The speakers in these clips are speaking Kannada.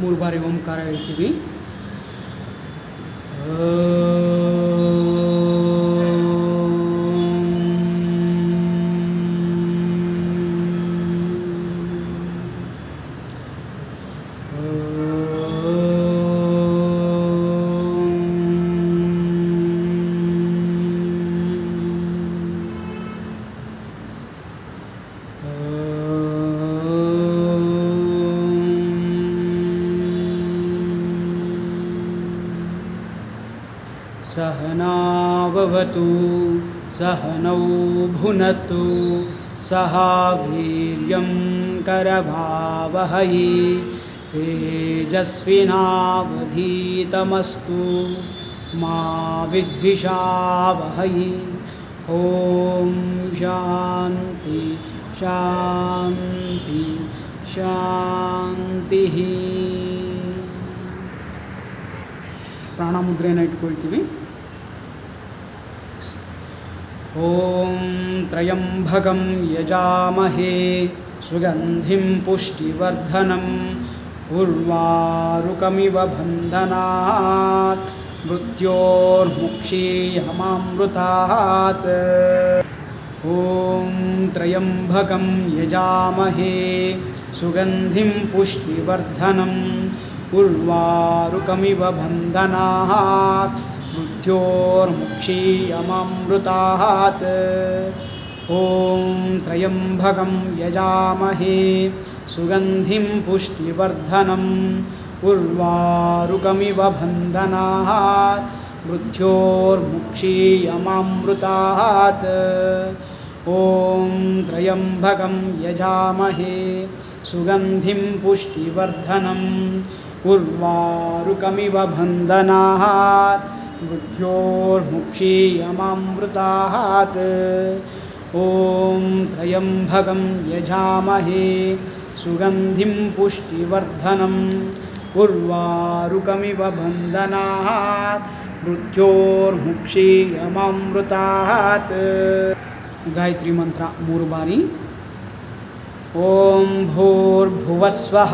ಮೂರು ಬಾರಿ ಓಂಕಾರ ಹೇಳ್ತೀವಿ सहनावतु सहनौ भुनक्तु सह वीर्यं करभावहै तेजस्विनावधीतमस्तु मा विद्विषावहै। ॐ शान्ति शान्ति ಶಾಂತಿಃ ಪ್ರಾಣಮುದ್ರೆಯನ್ನು ಇಟ್ಕೊಳ್ತೀವಿ ಓಂ ತ್ರಯಂಬಕಂ ಯಜಾಮಹೇ ಸುಗಂಧಿಂ ಪುಷ್ಟಿವರ್ಧನಂ ಉರ್ವಾರುಕಮಿವ ಬಂಧನಾತ್ ಮೃತ್ಯೋರ್ಮುಕ್ಷೀಯಮಾಮೃತಾತ್ ॐ त्र्यम्बकं यजामहे सुगन्धिं पुष्टिवर्धनम् उर्वारुकमिव बन्धनात् मृत्योर्मुक्षीयमामृतात् ॐ त्र्यम्बकं यजामहे सुगन्धिं पुष्टिवर्धनम् उर्वारुकमिव बन्धनात् मृत्योर्मुक्षीयमामृतात् ॐ त्र्यम्बकं यजामहे सुगन्धिं पुष्टिवर्धनम् उर्वारुकमिव बन्धनात् बुद्ध्योर्मुक्षीयमामृतात् ॐ त्रयम्भगं यजामहे, सुगन्धिं उर्वाकमिव बंदना बन्धनात् मृत्योर्मुक्षीयमामृतात् गायत्री मंत्र मूरुबारी ओं भूर्भुवस्वः।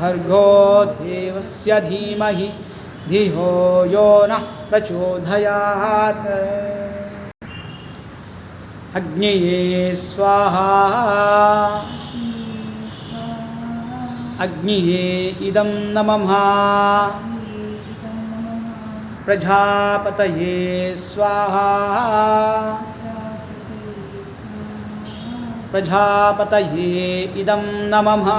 भर्गो देवस्य धीमहि धियो यो नः प्रचोदयात् अग्नये स्वाहा अग्निये इदं नमः प्रजापतये स्वाहा प्रजापतये इदं नमः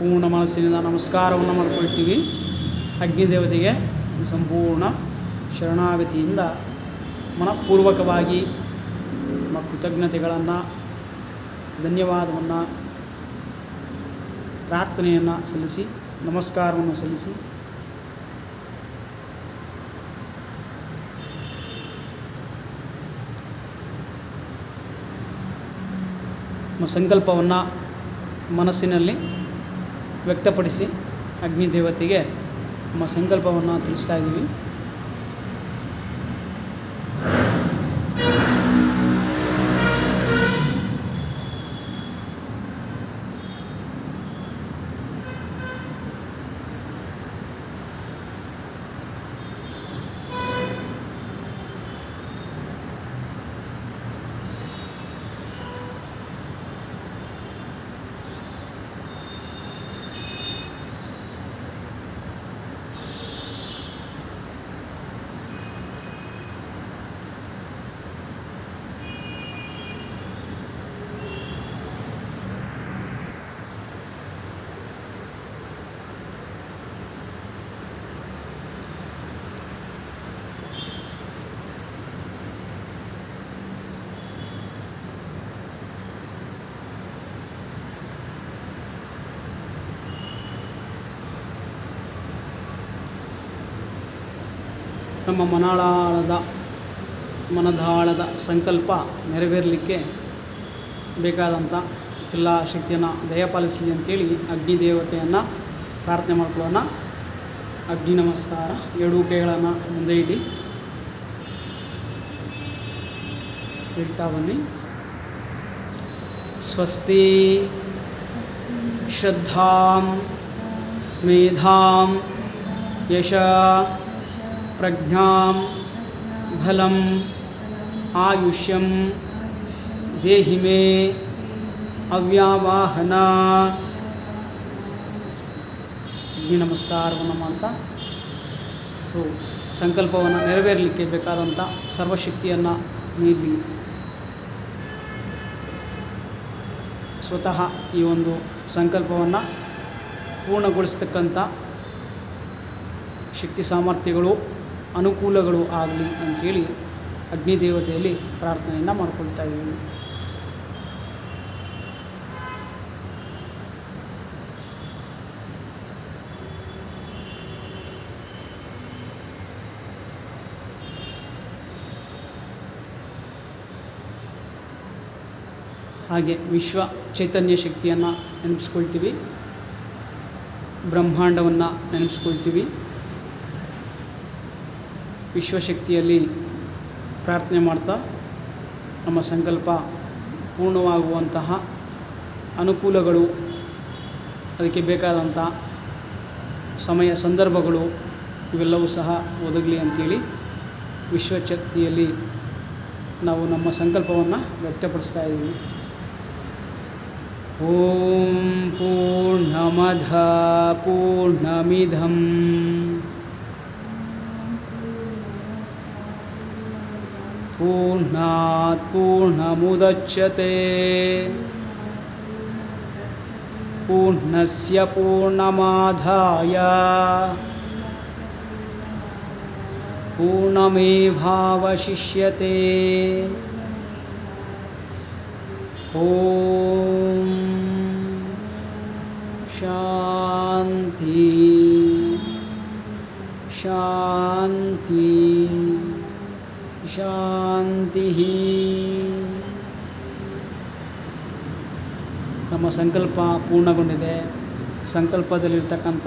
ಪೂರ್ಣ ಮನಸ್ಸಿನಿಂದ ನಮಸ್ಕಾರವನ್ನು ಮಾಡಿಕೊಳ್ತೀವಿ. ಅಗ್ನಿದೇವತೆಗೆ ಸಂಪೂರ್ಣ ಶರಣಾಗತಿಯಿಂದ ಮನಪೂರ್ವಕವಾಗಿ ನಮ್ಮ ಕೃತಜ್ಞತೆಗಳನ್ನು, ಧನ್ಯವಾದವನ್ನು, ಪ್ರಾರ್ಥನೆಯನ್ನು ಸಲ್ಲಿಸಿ, ನಮಸ್ಕಾರವನ್ನು ಸಲ್ಲಿಸಿ. ನಮ್ಮ ಸಂಕಲ್ಪವನ್ನು ಮನಸ್ಸಿನಲ್ಲಿ ವ್ಯಕ್ತಪಡಿಸಿ ಅಗ್ನಿ ದೇವತೆಗೆ ನಮ್ಮ ಸಂಕಲ್ಪವನ್ನು ತಿಳಿಸ್ತಾ ಇದ್ದೀವಿ. ನಮ್ಮ ಮನಾಳಾಳದ, ಮನದಾಳದ ಸಂಕಲ್ಪ ನೆರವೇರಲಿಕ್ಕೆ ಬೇಕಾದಂಥ ಎಲ್ಲ ಶಕ್ತಿಯನ್ನು ದಯಪಾಲಿಸಲಿ ಅಂತೇಳಿ ಅಗ್ನಿ ದೇವತೆಯನ್ನು ಪ್ರಾರ್ಥನೆ ಮಾಡ್ಕೊಳ್ಳೋಣ. ಅಗ್ನಿ ನಮಸ್ಕಾರ. ಎರಡೂ ಕೈಗಳನ್ನು ಮುಂದೆ ಇಡಿ. ಇಡ್ತಾ ಬನ್ನಿ. ಸ್ವಸ್ತಿ ಶ್ರದ್ಧಾಂ ಮೇಧಾಂ ಯಶ ಪ್ರಜ್ಞಾಂ ಫಲಂ ಆಯುಷ್ಯಂ ದೇಹಿ ಮೇ ಅವ್ಯಾವಾಹನ ನಮಸ್ಕಾರವನ್ನು ಅಂತ ಸೊ ಸಂಕಲ್ಪವನ್ನು ನೆರವೇರಲಿಕ್ಕೆ ಬೇಕಾದಂಥ ಸರ್ವಶಕ್ತಿಯನ್ನು ನೀಡಿ. ಸ್ವತಃ ಈ ಒಂದು ಸಂಕಲ್ಪವನ್ನು ಪೂರ್ಣಗೊಳಿಸ್ತಕ್ಕಂಥ ಶಕ್ತಿ ಸಾಮರ್ಥ್ಯಗಳು ಅನುಕೂಲಗಳು ಆಗಲಿ ಅಂಥೇಳಿ ಅಗ್ನಿದೇವತೆಯಲ್ಲಿ ಪ್ರಾರ್ಥನೆಯನ್ನು ಮಾಡ್ಕೊಳ್ತಾ ಇದ್ದೀವಿ. ಹಾಗೆ ವಿಶ್ವ ಚೈತನ್ಯ ಶಕ್ತಿಯನ್ನು ನೆನಪಿಸ್ಕೊಳ್ತೀವಿ. ಬ್ರಹ್ಮಾಂಡವನ್ನು ನೆನಪಿಸ್ಕೊಳ್ತೀವಿ. ವಿಶ್ವಶಕ್ತಿಯಲ್ಲಿ ಪ್ರಾರ್ಥನೆ ಮಾಡ್ತಾ ನಮ್ಮ ಸಂಕಲ್ಪ ಪೂರ್ಣವಾಗುವಂತಹ ಅನುಕೂಲಗಳು, ಅದಕ್ಕೆ ಬೇಕಾದಂಥ ಸಮಯ ಸಂದರ್ಭಗಳು ಇವೆಲ್ಲವೂ ಸಹ ಒದಗಲಿ ಅಂಥೇಳಿ ವಿಶ್ವಶಕ್ತಿಯಲ್ಲಿ ನಾವು ನಮ್ಮ ಸಂಕಲ್ಪವನ್ನು ವ್ಯಕ್ತಪಡಿಸ್ತಾ ಇದ್ದೀವಿ. ಓಂ ಪೂರ್ಣಮಧ ಪೂರ್ಣಮಿಧಂ पूर्णात् पूर्णमुदच्यते। पूर्णस्य पूर्णमाधाय। पूर्णमेवावशिष्यते। ॐ शान्ति। शान्ति। ಶಾಂತಿ. ನಮ್ಮ ಸಂಕಲ್ಪ ಪೂರ್ಣಗೊಂಡಿದೆ. ಸಂಕಲ್ಪದಲ್ಲಿರ್ತಕ್ಕಂಥ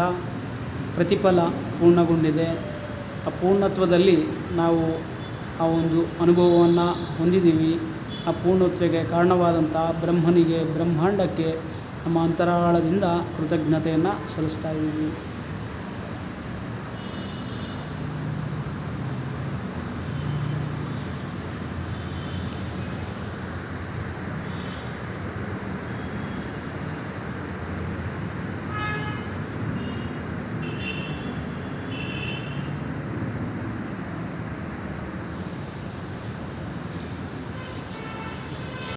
ಪ್ರತಿಫಲ ಪೂರ್ಣಗೊಂಡಿದೆ. ಆ ಪೂರ್ಣತ್ವದಲ್ಲಿ ನಾವು ಆ ಒಂದು ಅನುಭವವನ್ನು ಹೊಂದಿದ್ದೀವಿ. ಆ ಪೂರ್ಣತ್ವಕ್ಕೆ ಕಾರಣವಾದಂಥ ಬ್ರಹ್ಮನಿಗೆ, ಬ್ರಹ್ಮಾಂಡಕ್ಕೆ ನಮ್ಮ ಅಂತರಾಳದಿಂದ ಕೃತಜ್ಞತೆಯನ್ನು ಸಲ್ಲಿಸ್ತಾ ಇದ್ದೀವಿ.